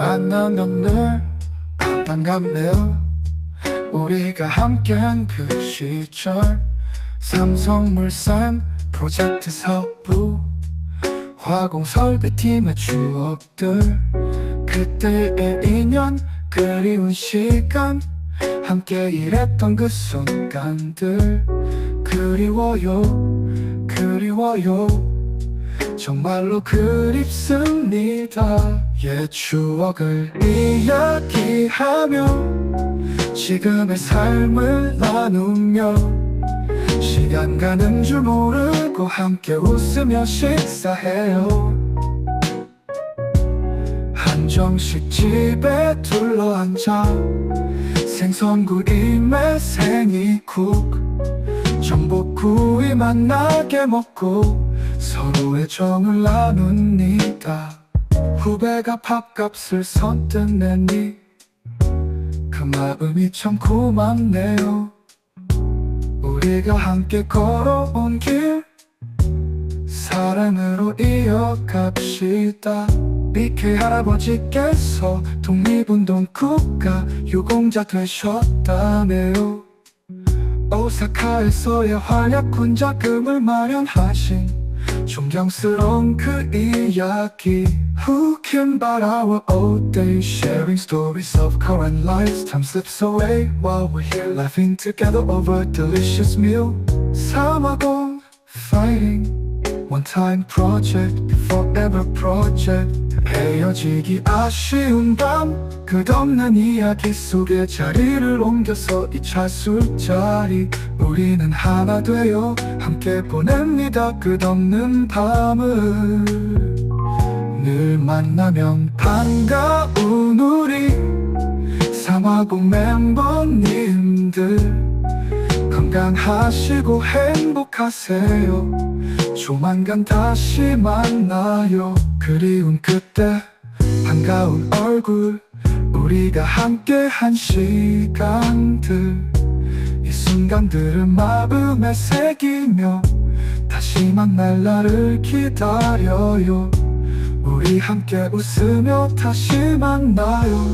만나면 늘 반갑네요. 우리가 함께한 그 시절. 삼성물산 프로젝트 사업부. 화공 설비팀의 추억들. 그때의 인연 그리운 시간. 함께 일했던 그 순간들. 그리워요 그리워요 정말로 그립습니다. 옛 추억을 이야기하며 지금의 삶을 나누며 시간 가는 줄 모르고 함께 웃으며 식사해요. 한정식 집에 둘러앉아 생선구이에 생이국 전복구이 만나게 먹고 서로의 정을 나눕니다. 후배가 밥값을 선뜻 내니 그 마음이 참 고맙네요. 우리가 함께 걸어온 길 사랑으로 이어갑시다. BK 할아버지께서 독립운동 국가 유공자 되셨다네요. 오사카에서의 활약 훈자금을 마련하신 존경스러운 그 이야기 Who can but our old days Sharing stories of current lives Time slips away while we're here Laughing together over a delicious meal 사마공 fighting One time project Forever project 헤어지기 아쉬운 밤 끝없는 이야기 속에 자리를 옮겨서 이 차 술자리. 우리는 하나 되어 함께 보냅니다 끝없는 밤을. 늘 만나면 반가운 우리 사마공 멤버님들 건강하시고 행복하세요. 조만간 다시 만나요. 그리운 그때 반가운 얼굴 우리가 함께 한 시간들. 이 순간들을 마음에 새기며 다시 만날 날을 기다려요. 우리 함께 웃으며 다시 만나요